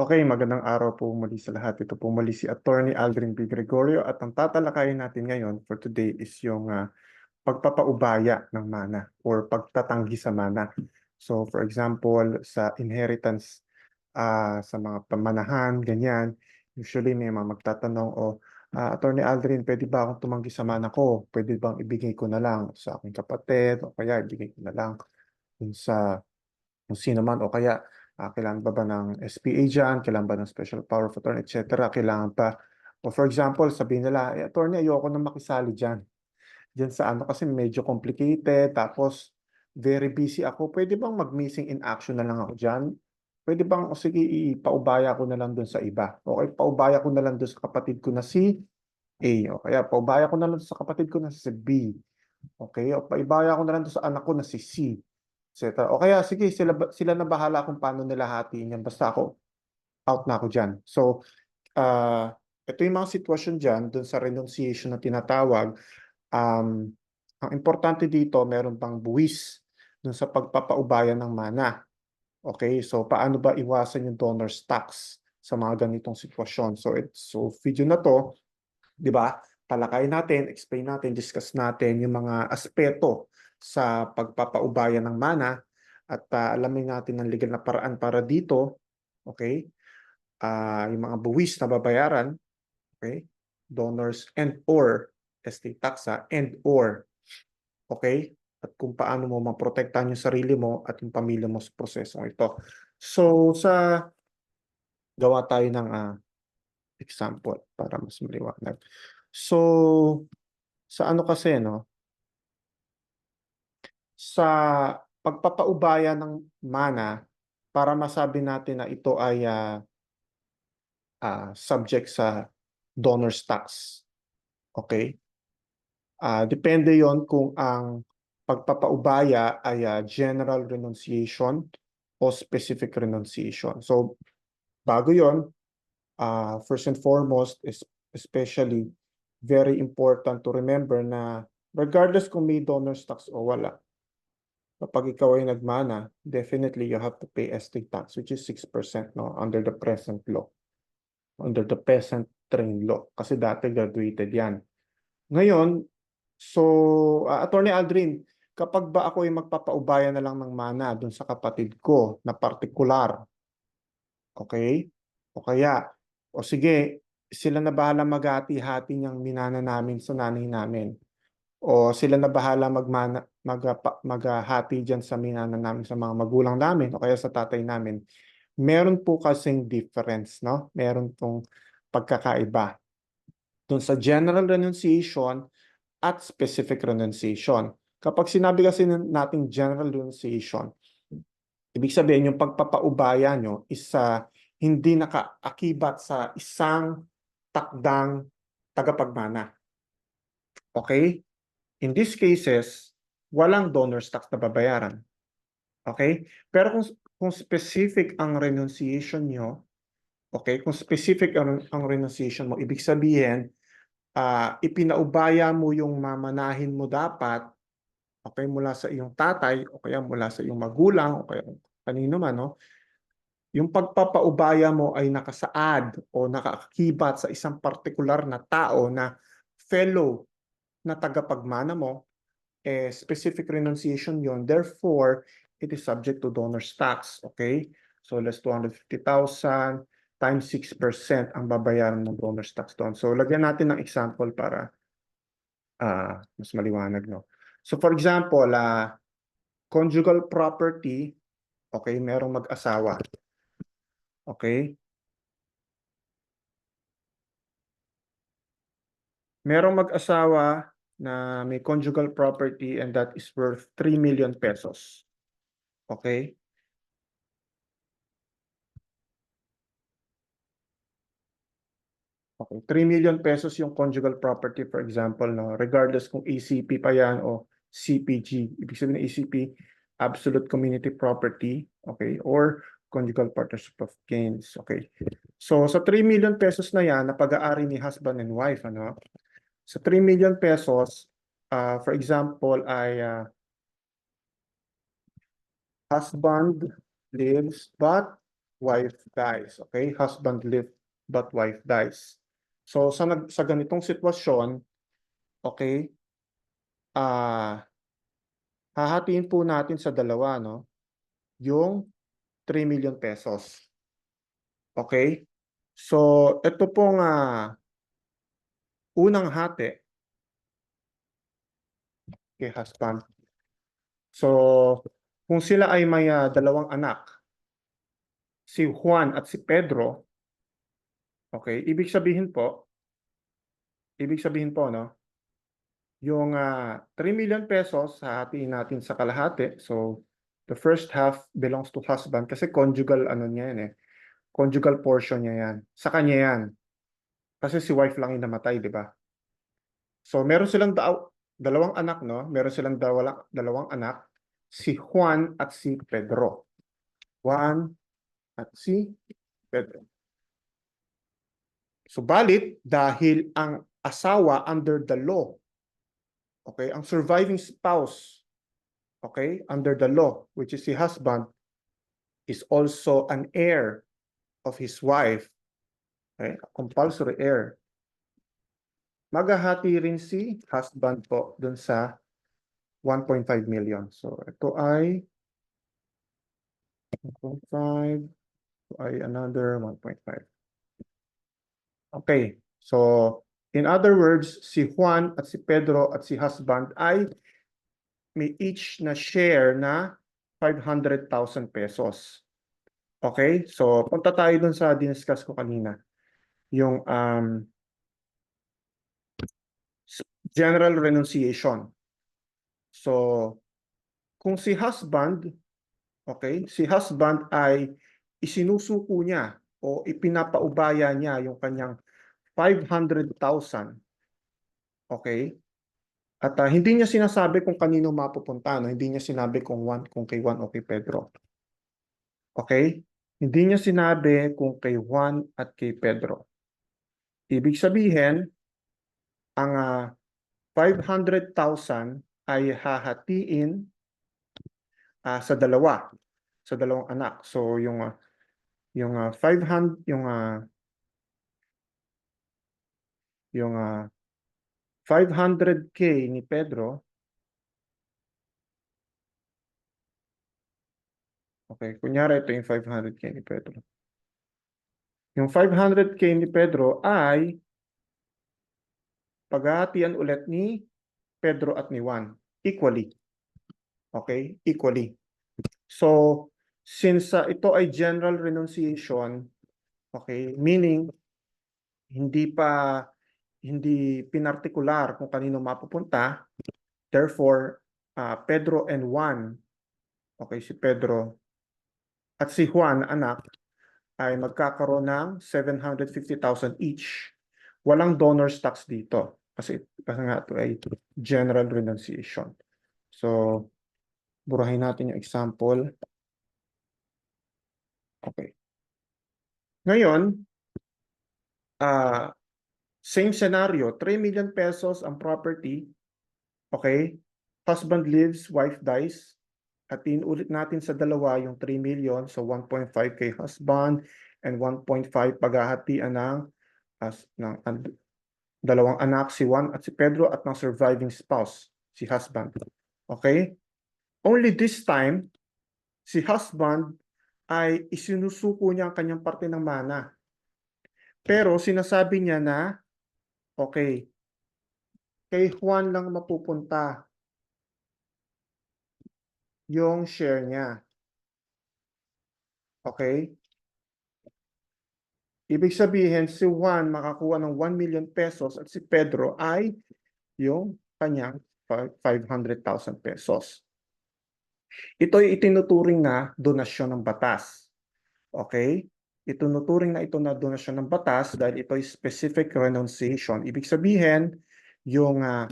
Okay, magandang araw po muli sa lahat. Ito po muli si Attorney Aldrin B. Gregorio at ang tatalakayin natin ngayon for today is yung ah, pagpapaubaya ng mana or pagtatanggi sa mana. So for example, sa inheritance ah, sa mga pamanahan, ganyan, usually may mga magtatanong, o ah, Attorney Aldrin, pwede ba akong tumanggi sa mana ko? Pwede bang ibigay ko na lang sa aking kapatid o kaya ibigay ko na lang sa kung sino man o kaya Ah, kailangan ba ba ng SPA dyan? Kailangan ba ng special power of attorney, etc. Kailangan pa, o for example, sabihin nila, eh, attorney, ayoko na makisali dyan. Dyan sa ano, kasi medyo complicated, tapos very busy ako. Pwede bang mag-missing in action na lang ako dyan? Pwede bang, o sige, ipaubaya ko na lang dun sa iba. Okay, paubaya ko na lang dun sa kapatid ko na si A. O kaya, paubaya ko na lang sa kapatid ko na si B. Okay, o paibaya ko na lang dun sa anak ko na si C etc. O kaya sige, sila sila na bahala kung paano nila hatiin yan. Basta ako out na ako diyan. So, ah ito yung mga sitwasyon diyan doon sa renunciation na tinatawag. Um, ang importante dito, meron pang buwis doon sa pagpapaubaya ng mana. Okay, so paano ba iwasan yung donor's tax sa mga ganitong sitwasyon? So, it's so video na to, 'di ba? Talakay natin, explain natin, discuss natin yung mga aspeto sa pagpapaubaya ng mana at ah, alamin natin ang legal na paraan para dito, okay? Ah, yung mga buwis na babayaran, okay? Donors and or estate tax ah, and or, okay? At kung paano mo maprotektahan yung sarili mo at yung pamilya mo sa prosesong ito. So sa gawa tayo ng ah, example para mas maliwanag. So sa ano kasi no, sa pagpapaubaya ng mana para masabi natin na ito ay ah, ah, subject sa donor's tax. Okay? Ah, depende yon kung ang pagpapaubaya ay ah, general renunciation o specific renunciation. So, bago yon, ah, first and foremost, is especially very important to remember na regardless kung may donor's tax o wala, kapag ikaw ay nagmana, definitely you have to pay estate tax, which is 6% no, under the present law. Under the present train law. Kasi dati graduated yan. Ngayon, so, uh, Attorney Aldrin, kapag ba ako ay magpapaubaya na lang ng mana dun sa kapatid ko na partikular, okay? O kaya, o sige, sila na bahala maghati-hati niyang minana namin sa nanay namin o sila na bahala magmana magpa- maghahati diyan sa minana namin sa mga magulang namin o kaya sa tatay namin. Meron po kasing difference, no? Meron pong pagkakaiba dun sa general renunciation at specific renunciation. Kapag sinabi kasi nating general renunciation, ibig sabihin yung pagpapaubaya nyo is ah, hindi nakaakibat sa isang takdang tagapagmana. Okay? In these cases, walang donor's tax na babayaran. Okay? Pero kung, kung specific ang renunciation nyo, okay, kung specific ang, ang renunciation mo, ibig sabihin, ah ipinaubaya mo yung mamanahin mo dapat, okay, mula sa iyong tatay, o kaya mula sa iyong magulang, o kaya kanino man, no? Yung pagpapaubaya mo ay nakasaad o nakaakibat sa isang partikular na tao na fellow na tagapagmana mo, eh, specific renunciation yon. Therefore, it is subject to donor's tax. Okay? So, less 250,000 times 6% ang babayaran ng donor's tax doon. So, lagyan natin ng example para ah mas maliwanag, no? So, for example, ah conjugal property, okay, merong mag-asawa. Okay? merong mag-asawa na may conjugal property and that is worth 3 million pesos. Okay? Okay, 3 million pesos yung conjugal property for example, no? Regardless kung ACP pa yan o CPG. Ibig sabihin ng ACP, Absolute Community Property, okay? Or Conjugal Partnership of Gains, okay? So sa 3 million pesos na yan, na pag-aari ni husband and wife, ano? Sa 3 million pesos, ah, for example, ay ah, husband lives but wife dies. Okay? Husband lived but wife dies. So sa nag sa ganitong sitwasyon, okay? Ah hahatiin po natin sa dalawa, no? Yung 3 million pesos. Okay? So ito pong ah, unang hati kay husband. So kung sila ay may ah, dalawang anak, si Juan at si Pedro, okay, ibig sabihin po, ibig sabihin po, no, yung ah, 3 million pesos, hahatiin natin sa kalahati. So, the first half belongs to husband kasi conjugal ano niya yan eh. Conjugal portion niya yan. Sa kanya yan. Kasi si wife lang yung namatay, di ba? So, meron silang daw, dalawang anak, no? Meron silang dawala, dalawang anak, si Juan at si Pedro. Juan at si Pedro. Subalit, dahil ang asawa under the law, okay, ang surviving spouse, okay, under the law, which is si husband, is also an heir of his wife, okay, compulsory heir. Maghahati rin si husband po dun sa 1.5 million. So, ito ay 1.5, ito ay another 1.5. Okay, so in other words, si Juan at si Pedro at si husband ay may each na share na 500,000 pesos. Okay, so punta tayo dun sa diniscuss ko kanina. Yung um, general renunciation. So, kung si husband, okay, si husband ay isinusuko niya o ipinapaubaya niya yung kanyang 500,000. Okay? At ah, hindi niya sinasabi kung kanino mapupunta, no? Hindi niya sinabi kung Juan, kung kay Juan o kay Pedro. Okay? Hindi niya sinabi kung kay Juan at kay Pedro. Ibig sabihin, ang ah, 500,000 ay hahatiin ah, sa dalawa, sa dalawang anak. So yung ah, yung ah, 500 yung ah, yung ah, 500k ni Pedro Okay, kunyari ito yung 500k ni Pedro. Yung 500k ni Pedro ay paghahatian ulit ni Pedro at ni Juan equally. Okay? Equally. So, since uh, ito ay general renunciation, okay, meaning hindi pa hindi pinartikular kung kanino mapupunta, therefore, uh, Pedro and Juan, okay, si Pedro at si Juan, anak, ay magkakaroon ng 750,000 each. Walang donor's tax dito. Kasi, kasi nga ito ay general renunciation. So, burahin natin yung example. Okay. Ngayon, ah same scenario, 3 million pesos ang property. Okay? Husband lives, wife dies. Hatiin ulit natin sa dalawa yung 3 million. So 1.5 kay husband and 1.5 paghahatian ng, as, ng and- dalawang anak, si Juan at si Pedro at ng surviving spouse, si husband. Okay? Only this time, si husband ay isinusuko niya ang kanyang parte ng mana. Pero sinasabi niya na, okay, kay Juan lang mapupunta yung share niya. Okay? Ibig sabihin, si Juan makakuha ng 1 million pesos at si Pedro ay yung kanyang fi- 500,000 pesos. Ito ay itinuturing na donasyon ng batas. Okay? Itinuturing na ito na donasyon ng batas dahil ito ay specific renunciation. Ibig sabihin, yung ah,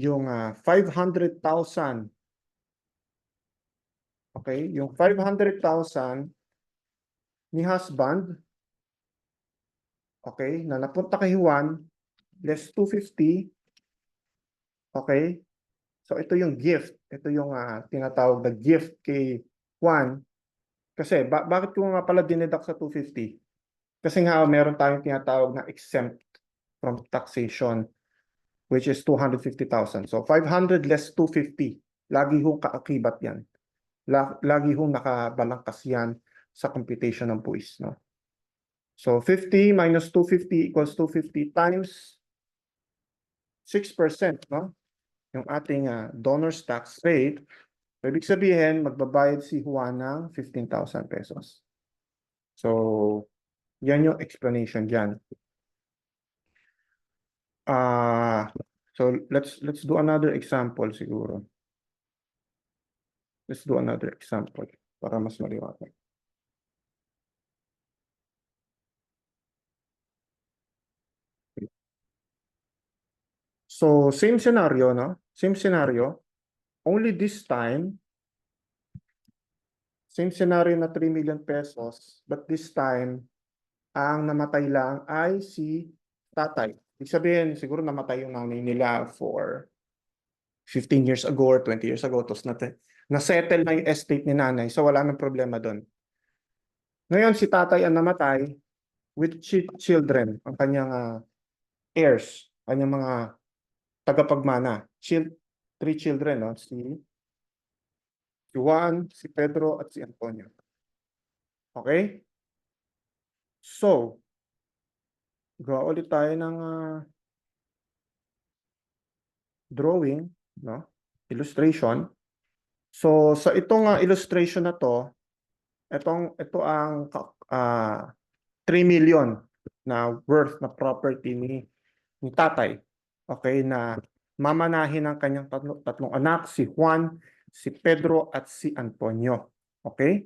yung ah, 500,000 Okay, yung 500,000 ni husband okay, na napunta kay Juan less 250 okay? So ito yung gift. Ito yung ah, tinatawag na gift kay Juan Kasi ba bakit ko nga pala dineduct sa 250? Kasi nga meron tayong tinatawag na exempt from taxation which is 250,000. So 500 less 250, lagi hong kaakibat yan. La- lagi hong nakabalangkas yan sa computation ng buwis, no? So 50 minus 250 equals 250 times 6%, no? Yung ating ah, donor's tax rate. So, ibig sabihin, magbabayad si Juan ng 15,000 pesos. So, yan yung explanation dyan. Ah, so let's let's do another example siguro. Let's do another example para mas maliwanag. So, same scenario, no? Same scenario. Only this time, same scenario na 3 million pesos, but this time, ang namatay lang ay si tatay. Ibig sabihin, siguro namatay yung nanay nila for 15 years ago or 20 years ago, tapos nat- na-settle na yung estate ni nanay, so wala nang problema doon. Ngayon, si tatay ang namatay with chi- children, ang kanyang ah, heirs, kanyang mga tagapagmana. Chil three children, no? Si, si Juan, si Pedro, at si Antonio. Okay? So, gawa ulit tayo ng ah, drawing, no? Illustration. So, sa itong ah, illustration na to, itong, ito ang ka- ah, 3 million na worth na property ni, ni tatay. Okay, na mamanahin ng kanyang tatlo, tatlong anak, si Juan, si Pedro, at si Antonio. Okay?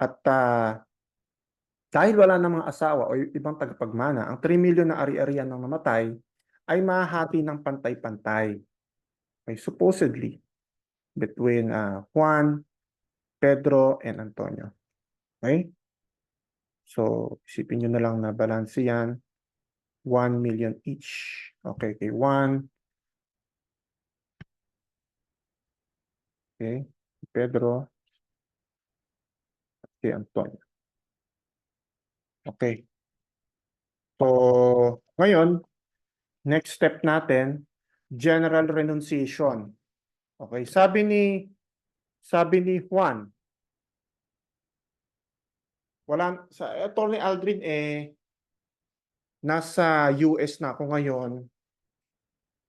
At ah, dahil wala ng mga asawa o ibang tagapagmana, ang 3 million na ari-arian ng namatay ay mahati ng pantay-pantay. Okay, supposedly, between ah, Juan, Pedro, and Antonio. Okay? So, isipin nyo na lang na balance yan. 1 million each. Okay, kay 1. Okay, Pedro. At kay Antonio. Okay. So, ngayon, next step natin, general renunciation. Okay, sabi ni sabi ni Juan, wala sa Attorney Aldrin eh nasa US na ako ngayon.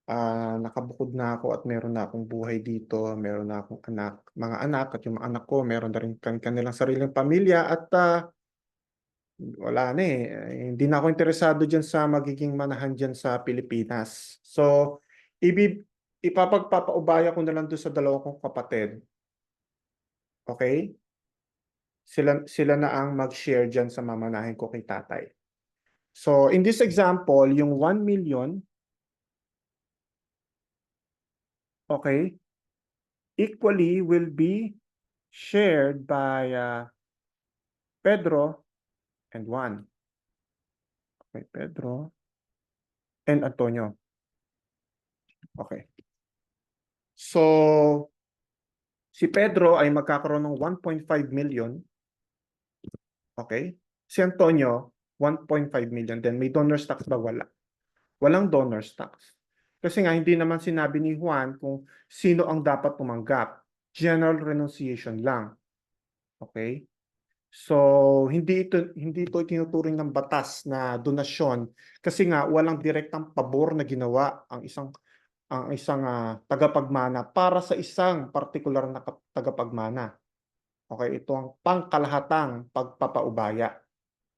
Ah, nakabukod na ako at meron na akong buhay dito, meron na akong anak, mga anak at yung mga anak ko meron na rin kan kanilang sariling pamilya at ah, wala na eh. Hindi na ako interesado diyan sa magiging manahan diyan sa Pilipinas. So, ibi ipapagpapaubaya ko na lang doon sa dalawa kong kapatid. Okay? Sila sila na ang mag-share diyan sa mamanahin ko kay tatay. So, in this example, yung 1 million, okay, equally will be shared by uh, Pedro and Juan. Okay, Pedro and Antonio. Okay. So, si Pedro ay magkakaroon ng 1.5 million. Okay? Si Antonio, 1.5 million. Then may donor's tax ba? Wala. Walang donor's tax. Kasi nga, hindi naman sinabi ni Juan kung sino ang dapat tumanggap. General renunciation lang. Okay? So, hindi ito hindi ito tinuturing ng batas na donasyon kasi nga walang direktang pabor na ginawa ang isang ang isang ah, tagapagmana para sa isang partikular na tagapagmana. Okay, ito ang pangkalahatang pagpapaubaya.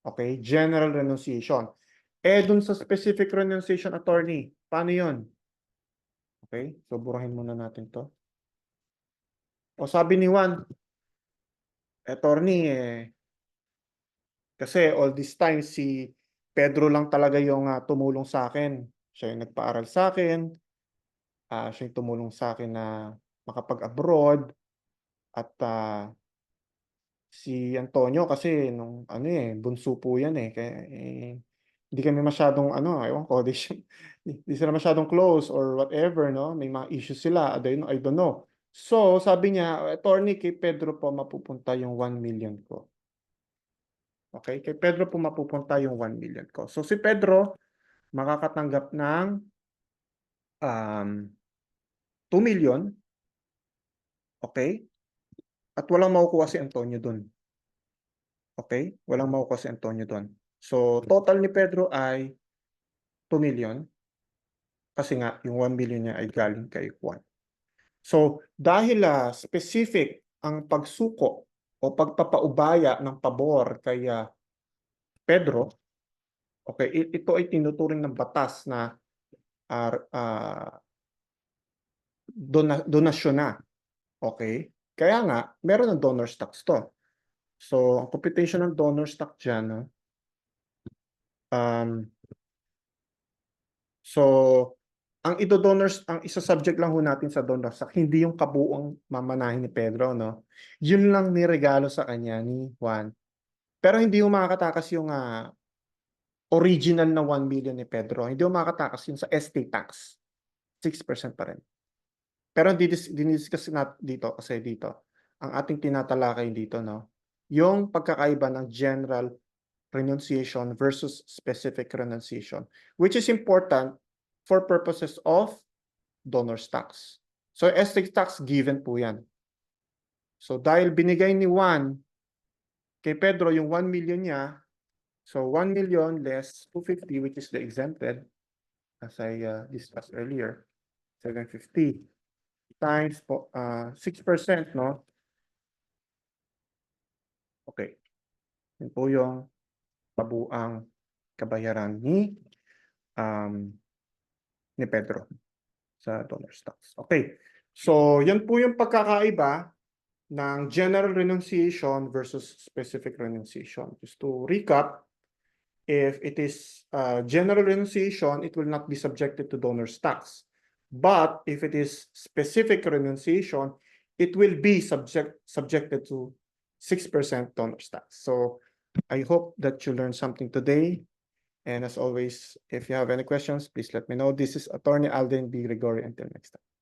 Okay, general renunciation. Eh dun sa specific renunciation attorney, paano 'yon? Okay, so burahin muna natin 'to. O sabi ni Juan, attorney eh kasi all this time si Pedro lang talaga yung ah, tumulong sa akin. Siya yung nagpaaral sa akin. Ah, siya yung tumulong sa akin na makapag-abroad. At ah, si Antonio kasi nung ano eh bunso po yan eh. Kaya eh, hindi kami masyadong ano ewan ko di, siya- sila masyadong close or whatever no? May mga issues sila I don't I don't know. So, sabi niya, attorney, kay Pedro po mapupunta yung 1 million ko. Okay, kay Pedro po mapupunta yung 1 million ko. So, si Pedro makakatanggap ng um, 2 million. Okay? At walang makukuha si Antonio dun. Okay? Walang makukuha si Antonio dun. So, total ni Pedro ay 2 million. Kasi nga, yung 1 million niya ay galing kay Juan. So, dahil ah, specific ang pagsuko o pagpapaubaya ng pabor kay ah, Pedro, okay, ito ay tinuturing ng batas na ah, ah, dona- donasyon na. Okay? Kaya nga, meron ng donor's tax to. So, ang computation ng donor's tax dyan, no? um, so, ang ito donors, ang isa subject lang ho natin sa donors tax, hindi yung kabuong mamanahin ni Pedro, no? Yun lang niregalo sa kanya ni Juan. Pero hindi yung makakatakas yung ah, original na 1 million ni Pedro. Hindi yung makakatakas yung sa estate tax. 6% pa rin. Pero hindi diniscuss nat dito kasi dito. Ang ating tinatalakay dito, no? Yung pagkakaiba ng general renunciation versus specific renunciation, which is important for purposes of donor's tax. So estate tax given po yan. So dahil binigay ni Juan kay Pedro yung 1 million niya, so 1 million less 250 which is the exempted as I uh, discussed earlier, 750 times po uh, 6%, no? Okay. Yun po yung kabuang kabayaran ni um, ni Pedro sa donor's tax. Okay. So, yan po yung pagkakaiba ng general renunciation versus specific renunciation. Just to recap, if it is uh, general renunciation, it will not be subjected to donor's tax. But if it is specific renunciation, it will be subject subjected to 6% donor's tax. So, I hope that you learned something today. And as always, if you have any questions, please let me know. This is Attorney Alden B. Gregory. Until next time.